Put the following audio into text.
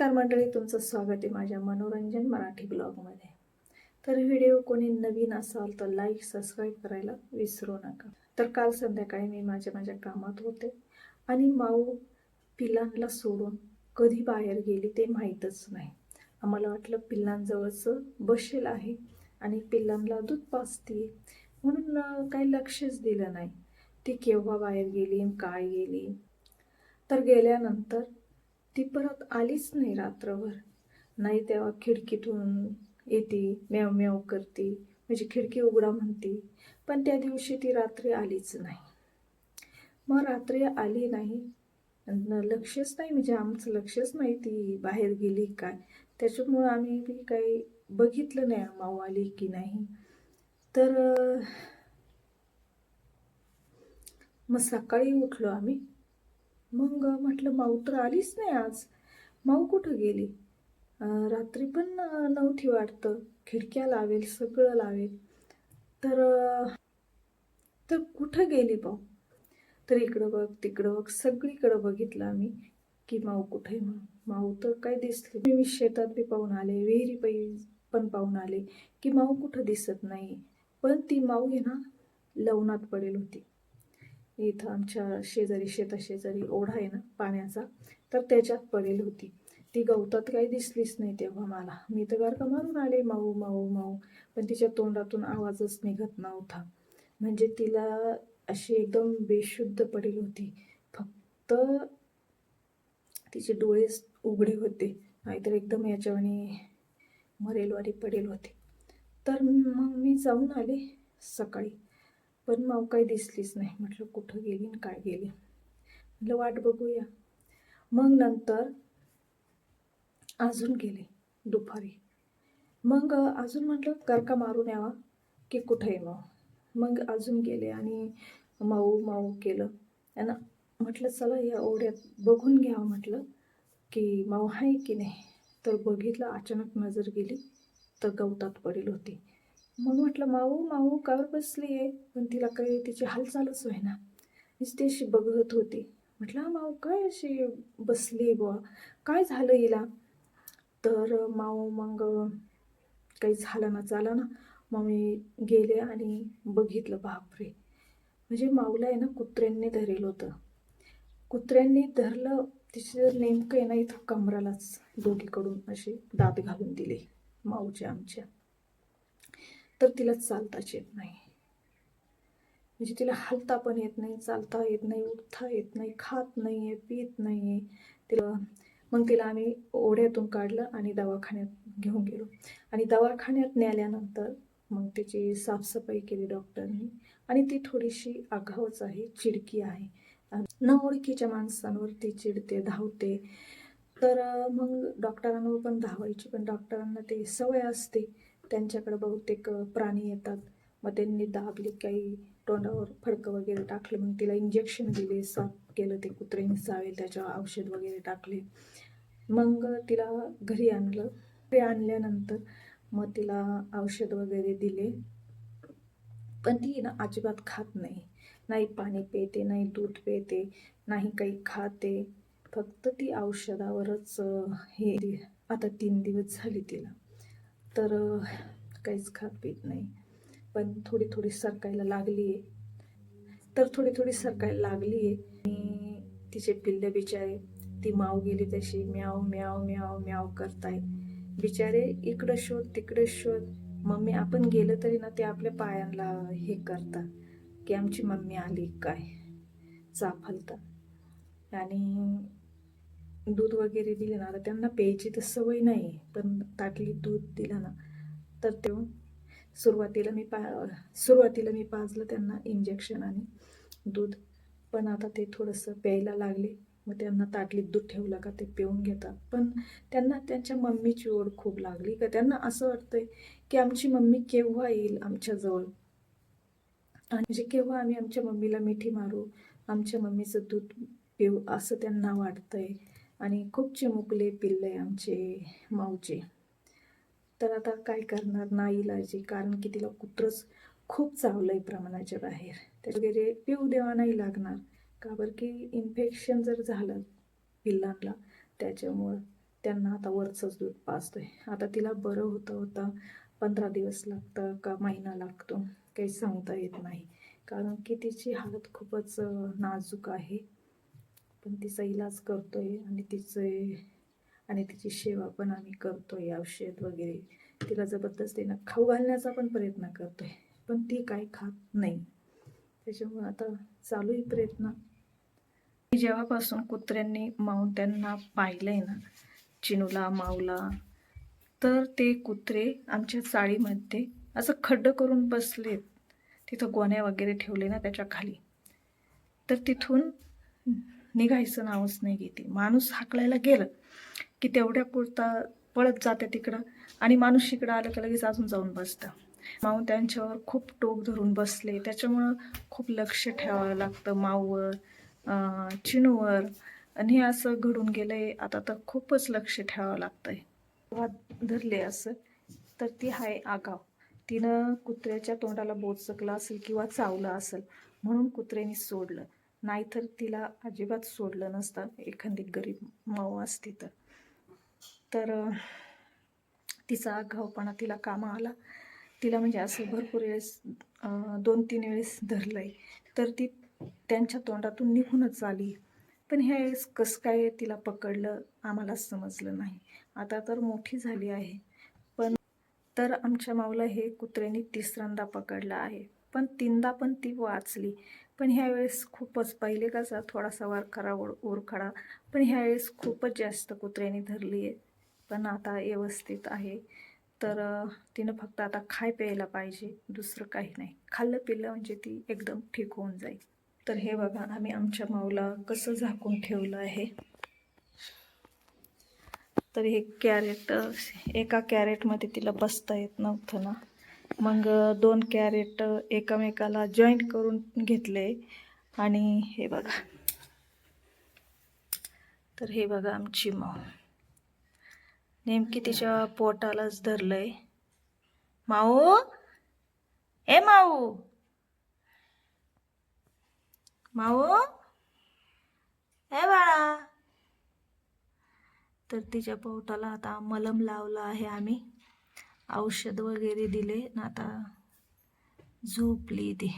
नमस्कार मंडळी तुमचं स्वागत आहे माझ्या मनोरंजन मराठी ब्लॉगमध्ये. तर व्हिडिओ कोणी नवीन असाल तर लाईक सबस्क्राईब करायला विसरू नका. तर काल संध्याकाळी मी माझ्या माझ्या कामात होते आणि माऊ पिलांना सोडून कधी बाहेर गेली ते माहीतच नाही. आम्हाला वाटलं पिल्लांजवळचं बसेल आहे आणि पिल्लांना दूध पाचते म्हणून काही लक्षच दिलं नाही. ती केव्हा बाहेर गेली काय गेली? तर गेल्यानंतर ती परत आलीच नाही रात्रभर. नाही तेव्हा खिडकीतून येते म्याव म्याव करते म्हणजे खिडकी उघडा म्हणते. पण त्या दिवशी ती रात्री आलीच नाही. मग रात्री आली नाही. लक्षच नाही म्हणजे आमचं लक्षच नाही ती बाहेर गेली काय. त्याच्यामुळं आम्ही बी काही बघितलं नाही माऊ आली की नाही. तर मग सकाळी उठलो आम्ही. मग म्हटलं माऊ तर आलीच नाही आज. माऊ कुठं गेली? रात्री पण नव्हती वाटतं. खिडक्या लावेल सगळं लावेल. तर तर कुठं गेली पाऊ तर इकडं बघ तिकडं बघ सगळीकडं बघितलं आम्ही की माऊ कुठे म्हणून. माऊ तर काय दिसली मी शेतात बी पाहून आले विहिरी पै पण पाहून आले की माऊ कुठं दिसत नाही. पण ती माऊ आहे ना लवणात पडेल होती. इथं आमच्या शेजारी शेताशेजारी ओढा आहे ना पाण्याचा तर त्याच्यात पडेल होती. ती गवतात काही दिसलीच नाही तेव्हा मला. मी तर गारका मारून आले माऊ माऊ माऊ. पण तिच्या तोंडातून आवाजच निघत नव्हता. म्हणजे तिला अशी एकदम बेशुद्ध पडेल होती. फक्त तिचे डोळे उघडे होते. नाहीतर एकदम याच्यावाने मरेलवाडी पडेल होते. तर मग मी जाऊन आले सकाळी. पण माव काही दिसलीच नाही. म्हटलं कुठं गेली आणि काय गेली? म्हटलं वाट बघूया. मग नंतर अजून गेले दुपारी. मग अजून म्हटलं करका मारून यावा की कुठं आहे माऊ मग अजून गेले आणि माऊ माऊ केलं. आणि म्हटलं चला या ओढ्यात बघून घ्यावं म्हटलं की माऊ आहे की नाही? तर बघितलं अचानक नजर गेली तर गवतात पडेल होती. मग म्हटलं माऊ माऊ कावर बसली आहे पण तिला काही तिची हालचालच ना नुसती बघत होती. म्हटलं "हा, माऊ काय अशी बसली बुवा? काय झालं हिला? तर माऊ मग काही झालं ना चालं ना. मग मी गेले आणि बघितलं बापरे! म्हणजे माऊला आहे ना कुत्र्यांनी धरेल होतं. कुत्र्यांनी धरलं तिचं नेमकं आहे ना इथं कमरालाच दोघीकडून असे दात घालून दिले माऊच्या आमच्या तर तिला चालताच येत नाही. म्हणजे तिला हलता पण येत नाही चालता येत नाही उठता येत नाही खात नाही आहे पित नाही आहे तिला मग तिला आम्ही ओढ्यातून काढलं आणि दवाखान्यात घेऊन गेलो. आणि दवाखान्यात नेल्यानंतर मग तिची साफसफाई केली डॉक्टरनी. आणि ती थोडीशी आघावच आहे चिडकी आहे. न ओळखीच्या माणसांवर ती चिडते धावते. तर मग डॉक्टरांवर पण धावायची पण डॉक्टरांना ते सवय असते. त्यांच्याकडे बहुतेक प्राणी येतात. मग त्यांनी दाबली काही तोंडावर फडकं वगैरे टाकलं मग तिला इंजेक्शन दिले साफ केलं ते कुत्र्याने चावेल त्याच्यावर औषध वगैरे टाकले. मग तिला घरी आणलं. घरी आणल्यानंतर मग तिला औषध वगैरे दिले. पण ती ना अजिबात खात नाही. नाही पाणी पिते नाही दूध पिते नाही काही खाते. फक्त ती औषधावरच हे आता तीन दिवस झाले तिला. तर काहीच खात पीत नाही. पण थोडी थोडी सरकायला लागली आहे तर थोडी थोडी सरकायला लागली आहे आणि तिचे पिल्ले बिचारे ती माव गेली तशी म्याव म्याव म्याव म्याव करताय. बिचारे इकडं शोध तिकडे शोध. मम्मी आपण गेलं तरी ना ते आपल्या पायांना हे करतात. की आमची मम्मी आली काय? चाफलतात आणि दूध वगैरे दिले ना आता त्यांना प्यायची तर सवय नाही पण ताटली दूध दिलं ना तर ते सुरुवातीला मी पा सुरुवातीला मी पाजलं त्यांना इंजेक्शन आणि दूध. पण आता ते थोडंसं प्यायला लागले मग त्यांना ताटलीत दूध ठेवलं का ते पिऊन घेतात. पण त्यांना त्यांच्या मम्मीची ओढ खूप लागली का त्यांना असं वाटतंय की आमची मम्मी केव्हा येईल आमच्याजवळ आणि म्हणजे केव्हा आम्ही आमच्या मम्मीला मिठी मारू आमच्या मम्मीचं दूध पिऊ असं त्यांना वाटतंय. आणि खूप चिमुकले पिल्ले आमचे माऊचे. तर आता काय करणार? नाही इलाजी कारण की तिला कुत्रंच खूप चावलं आहे प्रमाणाच्या बाहेर. त्या वगैरे पिऊ द्यावा नाही लागणार. का बरं की इन्फेक्शन जर झालं पिल्लांना त्याच्यामुळं त्यांना आता वरचंच दूध पाजतोय. आता तिला बरं होतं होतं पंधरा दिवस लागतं का महिना लागतो काही सांगता येत नाही. कारण की तिची हालत खूपच नाजूक आहे. पण तिचा इलाज करतो आहे आणि तिचे आणि तिची सेवा पण आम्ही करतो आहे औषध वगैरे. तिला जबरदस्तीनं खाऊ घालण्याचा पण प्रयत्न करतो आहे पण ती काही खात नाही. त्याच्यामुळे आता चालू आहे प्रयत्न जेव्हापासून कुत्र्यांनी माऊन त्यांना पाहिलं आहे ना चिनूला माऊला तर ते कुत्रे आमच्या चाळीमध्ये असं खड्डं करून बसलेत. तिथं गोण्या वगैरे ठेवले ना त्याच्याखाली. तर तिथून निघायचं नावच नाही घेते. माणूस हाकलायला गेलं की तेवढ्या पुरता पळत जाते तिकडं आणि माणूस इकडं आलं की लगेच अजून जाऊन बसतं. माऊ त्यांच्यावर खूप टोक धरून बसले. त्याच्यामुळं खूप लक्ष ठेवावं लागतं. माऊवर चिनूवर आणि हे असं घडून गेलं आहे आता तर खूपच लक्ष ठेवावं लागतंय. वाद धरले असं तर ती आहे आगाव. तिनं कुत्र्याच्या तोंडाला बोचकलं असेल किंवा चावलं असेल म्हणून कुत्र्याने सोडलं. नाहीतर तिला अजिबात सोडलं नसतं. एखादी गरीब माऊ असती तर. तर तिचा आगावपणा तिला कामा आला. तिला म्हणजे असं भरपूर वेळेस दोन तीन वेळेस धरलं आहे तर ती त्यांच्या तोंडातून निघूनच आली. पण ह्या वेळेस कसं काय तिला पकडलं आम्हाला समजलं नाही. आता तर मोठी झाली आहे. पण तर आमच्या माऊला हे कुत्र्याने तिसऱ्यांदा पकडलं आहे. पण तीनदा पण ती वाचली. पण ह्यावेळेस खूपच पहिले कसा थोडासा वारखरा ओर ओरखडा पण ह्यावेळेस खूपच जास्त कुत्र्याने धरली आहे पण आता व्यवस्थित आहे. तर तिनं फक्त आता खाय प्यायला पाहिजे दुसरं काही नाही. खाल्लं पिल्लं म्हणजे ती एकदम ठीक होऊन जाईल. तर हे बघा आम्ही आमच्या माऊला कसं झाकून ठेवलं आहे. तर हे कॅरेट एका कॅरेटमध्ये तिला बसता येत नव्हतं ना. मग दोन कॅरेट एकमेकाला जॉईंट करून घेतले. आणि हे बघा. तर हे बघा आमची माऊ नेमकी तिच्या पोटालाच धरलंय. माऊ? ए माऊ! माऊ? ए बाळा! तर तिच्या पोटाला आता मलम लावला आहे आम्ही. औषध वगैरे दिले. ना आता झोपली ती.